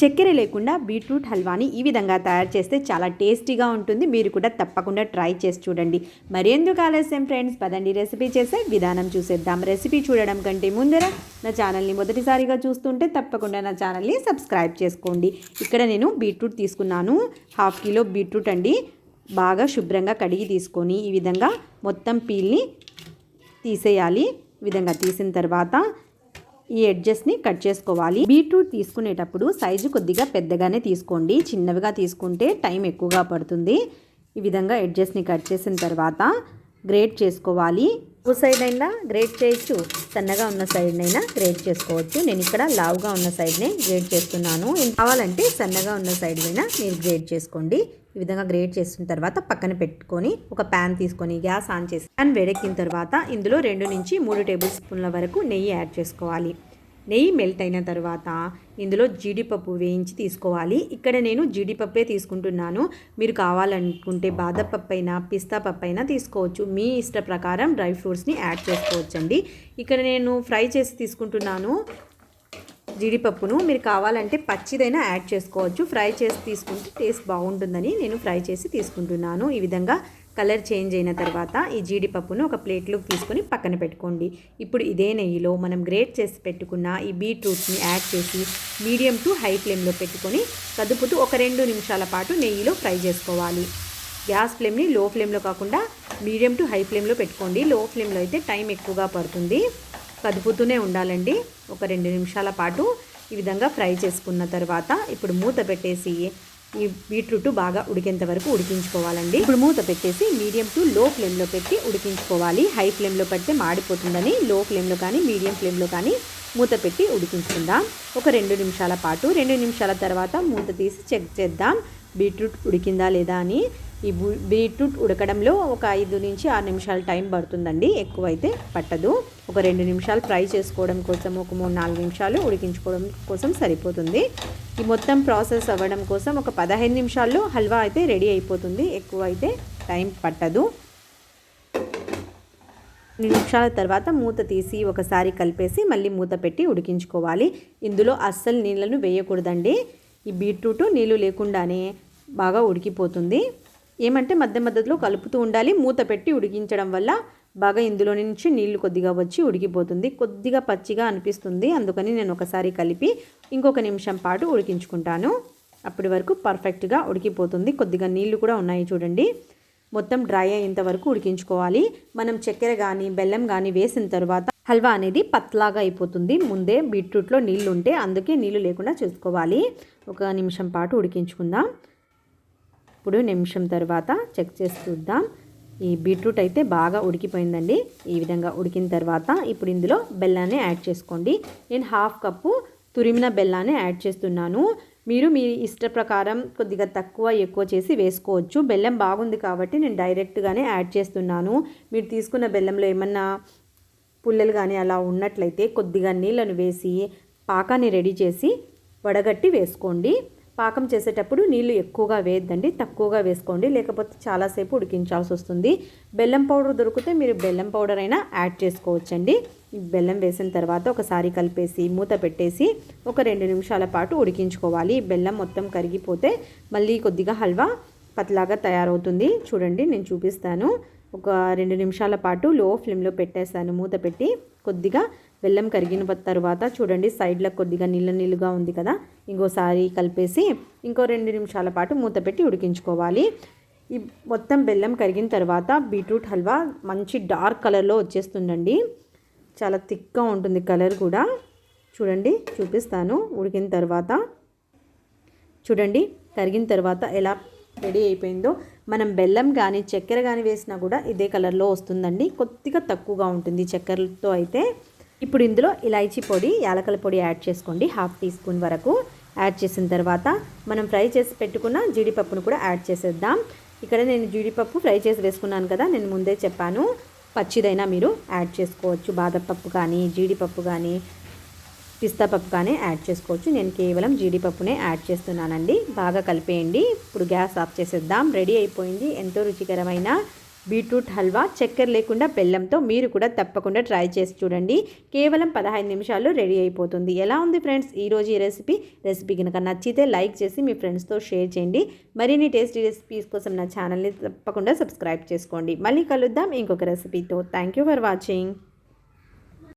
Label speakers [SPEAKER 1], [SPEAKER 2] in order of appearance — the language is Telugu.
[SPEAKER 1] చక్కెర లేకుండా బీట్రూట్ హల్వాని ఈ విధంగా తయారు చేస్తే చాలా టేస్టీగా ఉంటుంది. మీరు కూడా తప్పకుండా ట్రై చేసి చూడండి. మరెందుకు ఆలస్యం ఫ్రెండ్స్? పదండి రెసిపీ చేసే విధానం చూసేద్దాం. రెసిపీ చూడడం కంటే ముందర నా ఛానల్ని మొదటిసారిగా చూస్తుంటే తప్పకుండా నా ఛానల్ని సబ్స్క్రైబ్ చేసుకోండి. ఇక్కడ నేను బీట్రూట్ తీసుకున్నాను. హాఫ్ కిలో బీట్రూట్ అండి. బాగా శుభ్రంగా కడిగి తీసుకొని ఈ విధంగా మొత్తం పీల్ని తీసేయాలి. విధంగా తీసిన తర్వాత ఈ ఎడ్జెస్ని కట్ చేసుకోవాలి. బీట్రూట్ తీసుకునేటప్పుడు సైజు కొద్దిగా పెద్దగానే తీసుకోండి. చిన్నవిగా తీసుకుంటే టైం ఎక్కువగా పడుతుంది. ఈ విధంగా ఎడ్జెస్ని కట్ చేసిన తర్వాత గ్రేట్ చేసుకోవాలి. ఓ సైడ్ అయినా గ్రేట్ చేయొచ్చు. సన్నగా ఉన్న సైడ్నైనా గ్రేట్ చేసుకోవచ్చు. నేను ఇక్కడ లావుగా ఉన్న సైడ్నే గ్రేట్ చేస్తున్నాను. కావాలంటే సన్నగా ఉన్న సైడ్ అయినా మీరు గ్రేట్ చేసుకోండి. ఈ విధంగా గ్రేట్ చేసిన తర్వాత పక్కన పెట్టుకొని ఒక ప్యాన్ తీసుకొని గ్యాస్ ఆన్ చేసి ప్యాన్ వేడెక్కిన తర్వాత ఇందులో రెండు నుంచి మూడు టేబుల్ స్పూన్ల వరకు నెయ్యి యాడ్ చేసుకోవాలి. నెయ్యి మెల్ట్ అయిన తర్వాత ఇందులో జీడిపప్పు వేయించి తీసుకోవాలి. ఇక్కడ నేను జీడిపప్పే తీసుకుంటున్నాను. మీరు కావాలనుకుంటే బాదపప్పు అయినా పిస్తా పప్పు అయినా తీసుకోవచ్చు. మీ ఇష్ట ప్రకారం డ్రై ఫ్రూట్స్ని యాడ్ చేసుకోవచ్చండి. ఇక్కడ నేను ఫ్రై చేసి తీసుకుంటున్నాను. జీడిపప్పును మీరు కావాలంటే పచ్చిదైనా యాడ్ చేసుకోవచ్చు. ఫ్రై చేసి తీసుకుంటే టేస్ట్ బాగుంటుందని నేను ఫ్రై చేసి తీసుకుంటున్నాను. ఈ విధంగా కలర్ చేంజ్ అయిన తర్వాత ఈ జీడిపప్పును ఒక ప్లేట్లోకి తీసుకొని పక్కన పెట్టుకోండి. ఇప్పుడు ఇదే నెయ్యిలో మనం గ్రేట్ చేసి పెట్టుకున్న ఈ బీట్రూట్ని యాడ్ చేసి మీడియం టు హై ఫ్లేమ్లో పెట్టుకొని కదుపుతూ ఒక రెండు నిమిషాల పాటు నెయ్యిలో ఫ్రై చేసుకోవాలి. గ్యాస్ ఫ్లేమ్ని లో ఫ్లేమ్లో కాకుండా మీడియం టు హై ఫ్లేమ్లో పెట్టుకోండి. లో ఫ్లేమ్లో అయితే టైం ఎక్కువగా పడుతుంది. కదుపుతూనే ఉండాలండి. ఒక రెండు నిమిషాల పాటు ఈ విధంగా ఫ్రై చేసుకున్న తర్వాత ఇప్పుడు మూత పెట్టేసి ఈ బీట్రూట్ బాగా ఉడికేంత వరకు ఉడికించుకోవాలండి. ఇప్పుడు మూత పెట్టేసి మీడియం టు లో ఫ్లేమ్లో పెట్టి ఉడికించుకోవాలి. హై ఫ్లేమ్లో పెడితే మాడిపోతుందని లో ఫ్లేమ్లో కానీ మీడియం ఫ్లేమ్లో కానీ మూత పెట్టి ఉడికించుకుందాం. ఒక రెండు నిమిషాల పాటు రెండు నిమిషాల తర్వాత మూత తీసి చెక్ చేద్దాం. బీట్రూట్ ఉడికిందా లేదా అని ఈ బీట్రూట్ ఉడకడంలో ఒక ఐదు నుంచి ఆరు నిమిషాలు టైం పడుతుందండి. ఎక్కువైతే పట్టదు. ఒక రెండు నిమిషాలు ఫ్రై చేసుకోవడం కోసం ఒక మూడు నాలుగు నిమిషాలు ఉడికించుకోవడం కోసం సరిపోతుంది. ఈ మొత్తం ప్రాసెస్ అవ్వడం కోసం ఒక పదహైదు నిమిషాల్లో హల్వా అయితే రెడీ అయిపోతుంది. ఎక్కువ అయితే టైం పట్టదు. నిమిషాల తర్వాత మూత తీసి ఒకసారి కలిపేసి మళ్ళీ మూత పెట్టి ఉడికించుకోవాలి. ఇందులో అస్సలు నీళ్ళను వేయకూడదండి. ఈ బీట్రూట్ నీళ్ళు లేకుండానే బాగా ఉడికిపోతుంది. ఏమంటే మధ్య మధ్యలో కలుపుతూ ఉండాలి. మూత పెట్టి ఉడికించడం వల్ల బాగా ఇందులో నుంచి నీళ్ళు కొద్దిగా వచ్చి ఉడికిపోతుంది. కొద్దిగా పచ్చిగా అనిపిస్తుంది. అందుకని నేను ఒకసారి కలిపి ఇంకొక నిమిషం పాటు ఉడికించుకుంటాను. అప్పటి వరకు పర్ఫెక్ట్గా ఉడికిపోతుంది. కొద్దిగా నీళ్ళు కూడా ఉన్నాయి చూడండి. మొత్తం డ్రై అయ్యేంత వరకు ఉడికించుకోవాలి. మనం చక్కెర కానీ బెల్లం కానీ వేసిన తర్వాత హల్వా అనేది పత్లాగా అయిపోతుంది. ముందే బీట్రూట్లో నీళ్ళు ఉంటే అందుకే నీళ్ళు లేకుండా చూసుకోవాలి. ఒక నిమిషం పాటు ఉడికించుకుందాం. ఇప్పుడు నిమిషం తర్వాత చెక్ చేసి చూద్దాం. ఈ బీట్రూట్ అయితే బాగా ఉడికిపోయిందండి. ఈ విధంగా ఉడికిన తర్వాత ఇప్పుడు ఇందులో బెల్లాన్ని యాడ్ చేసుకోండి. నేను హాఫ్ కప్పు తురిమిన బెల్లాన్ని యాడ్ చేస్తున్నాను. మీరు మీ ఇష్ట ప్రకారం కొద్దిగా తక్కువ ఎక్కువ చేసి వేసుకోవచ్చు. బెల్లం బాగుంది కాబట్టి నేను డైరెక్ట్గానే యాడ్ చేస్తున్నాను. మీరు తీసుకున్న బెల్లంలో ఏమన్నా పుల్లలు కానీ అలా ఉన్నట్లయితే కొద్దిగా నీళ్ళను వేసి పాకాన్ని రెడీ చేసి వడగట్టి వేసుకోండి. పాకం చేసేటప్పుడు నీళ్ళు ఎక్కువగా వేయద్దండి తక్కువగా వేసుకోండి లేకపోతే చాలాసేపు ఉడికించాల్సి వస్తుంది. బెల్లం పౌడర్ దొరికితే మీరు బెల్లం పౌడర్ అయినా యాడ్ చేసుకోవచ్చండి. బెల్లం వేసిన తర్వాత ఒకసారి కలిపేసి మూత పెట్టేసి ఒక రెండు నిమిషాల పాటు ఉడికించుకోవాలి. బెల్లం మొత్తం కరిగిపోతే మళ్ళీ కొద్దిగా హల్వా పతలాగా తయారవుతుంది. చూడండి నేను చూపిస్తాను. ఒక రెండు నిమిషాల పాటు లో ఫ్లేమ్లో పెట్టేశాను. మూత పెట్టి కొద్దిగా బెల్లం కరిగిన తర్వాత చూడండి సైడ్లో కొద్దిగా నీళ్ళ నీళ్ళుగా ఉంది కదా. ఇంకోసారి కలిపేసి ఇంకో రెండు నిమిషాల పాటు మూత పెట్టి ఉడికించుకోవాలి. ఈ మొత్తం బెల్లం కరిగిన తర్వాత బీట్రూట్ హల్వా మంచి డార్క్ కలర్లో వచ్చేస్తుందండి. చాలా థిక్గా ఉంటుంది కలర్ కూడా. చూడండి చూపిస్తాను. ఉడికిన తర్వాత చూడండి కరిగిన తర్వాత ఎలా రెడీ అయిపోయిందో. మనం బెల్లం కానీ చక్కెర కానీ వేసినా కూడా ఇదే కలర్లో వస్తుందండి. కొద్దిగా తక్కువగా ఉంటుంది చక్కెరతో అయితే. ఇప్పుడు ఇందులో ఇలాచీ పొడి యాలకల పొడి యాడ్ చేసుకోండి. హాఫ్ టీ స్పూన్ వరకు యాడ్ చేసిన తర్వాత మనం ఫ్రై చేసి పెట్టుకున్న జీడిపప్పును కూడా యాడ్ చేసేద్దాం. ఇక్కడ నేను జీడిపప్పు ఫ్రై చేసి వేసుకున్నాను కదా నేను ముందే చెప్పాను. పచ్చిదైనా మీరు యాడ్ చేసుకోవచ్చు. బాదపప్పు కానీ జీడిపప్పు కానీ పిస్తా పప్పు కానీ యాడ్ చేసుకోవచ్చు. నేను కేవలం జీడిపప్పునే యాడ్ చేస్తున్నానండి. బాగా కలిపేయండి. ఇప్పుడు గ్యాస్ ఆఫ్ చేసేద్దాం. రెడీ అయిపోయింది. ఎంతో రుచికరమైన బీట్రూట్ హల్వా చక్కెర లేకుండా బెల్లంతో మీరు కూడా తప్పకుండా ట్రై చేసి చూడండి. కేవలం పదహైదు నిమిషాల్లో రెడీ అయిపోతుంది. ఎలా ఉంది ఫ్రెండ్స్? ఈరోజు ఈ రెసిపీ. రెసిపీ కనుక నచ్చితే లైక్ చేసి మీ ఫ్రెండ్స్తో షేర్ చేయండి. మరిన్ని టేస్టీ రెసిపీస్ కోసం నా ఛానల్ని తప్పకుండా సబ్స్క్రైబ్ చేసుకోండి. మళ్ళీ కలుద్దాం ఇంకొక రెసిపీతో. Thank you for watching.